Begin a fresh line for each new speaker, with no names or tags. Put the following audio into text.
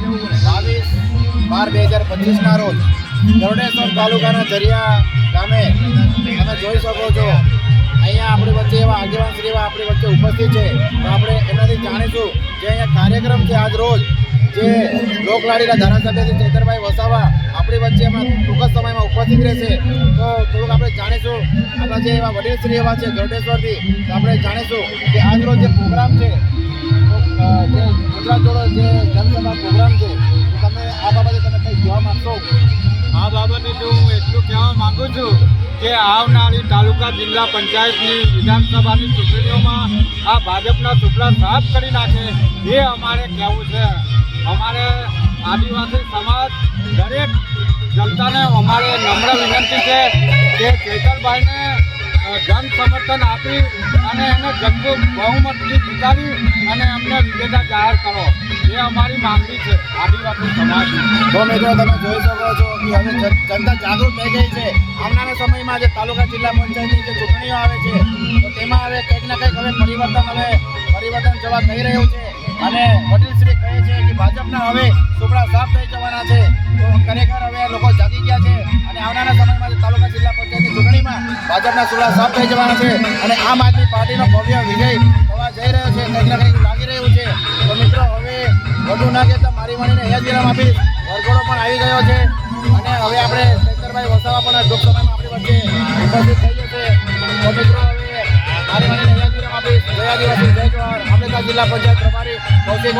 બાવીસ બાર બે હજાર પચીસના રોજ ગરુડેશ્વર તાલુકાના જરિયા ગામે તમે જોઈ શકો છો. અહીંયા આપણી વચ્ચે એવા આગેવાન શ્રી એવા આપણી વચ્ચે ઉપસ્થિત છે. તો આપણે એનાથી જાણીશું જે અહીંયા કાર્યક્રમ છે આજ રોજ જે લોકલાડીના ધારાસભ્ય છે ચેતરભાઈ વસાવા આપણી વચ્ચે એમાં ટૂંક સમયમાં ઉપસ્થિત રહેશે. તો થોડુંક આપણે જાણીશું. આપણા જે એવા વડીલશ્રી એવા છે ગરડેશ્વરથી, તો આપણે જાણીશું કે આજ રોજ જે પ્રોગ્રામ છે જે ગુજરાત જોડો જે જનસભા
માંગુ છું કે આવનારી તાલુકા જિલ્લા પંચાયતની વિધાનસભાની ચૂંટણીઓમાં આ ભાજપના સુપડા સાફ કરી નાખે એ અમારે કહેવું છે. અમારે આદિવાસી સમાજ દરેક જનતાને અમારે નમ્ર વિનંતી છે કે ચેતરભાઈને જન સમર્થન આપી અને એને જંગુ બહુમતથી જીતાડી અને અમને વિજેતા જાહેર કરો.
જોઈ શકો છો કે હવે જન- જનતા જાગૃત થઈ ગઈ છે. આવનારા સમયમાં જે તાલુકા જિલ્લા પંચાયતની જે ચૂંટણીઓ આવે છે, તો તેમાં હવે કંઈક ને કંઈક હવે પરિવર્તન હવે પરિવર્તન જવા થઈ રહ્યું છે. અને વડીલશ્રી કહે છે કે ભાજપના હવે સુપડા સાફ થઈ જવાના છે. તો ખરેખર હવે લોકો જાગી ગયા છે. અને આવનારા સમયમાં જે તાલુકા જિલ્લા પંચાયતની ચૂંટણીમાં ભાજપના સુપડા સાફ થઈ જવાના છે. અને આમ આદમી પાર્ટીનો ભવ્ય વિજય થવા જઈ રહ્યો છે. કંઈક ને કંઈક કહેતા, મારી આપીશ. વરઘોડો પણ આવી ગયો છે. અને હવે આપણે ચૈતરભાઈ વસાવા પણ ટૂંક સમયમાં આપણી વચ્ચે ઉપસ્થિત થઈ જશે. તો જય આદિવાસી, જય જિલ્લા પંચાયત પ્રભારી કૌશિક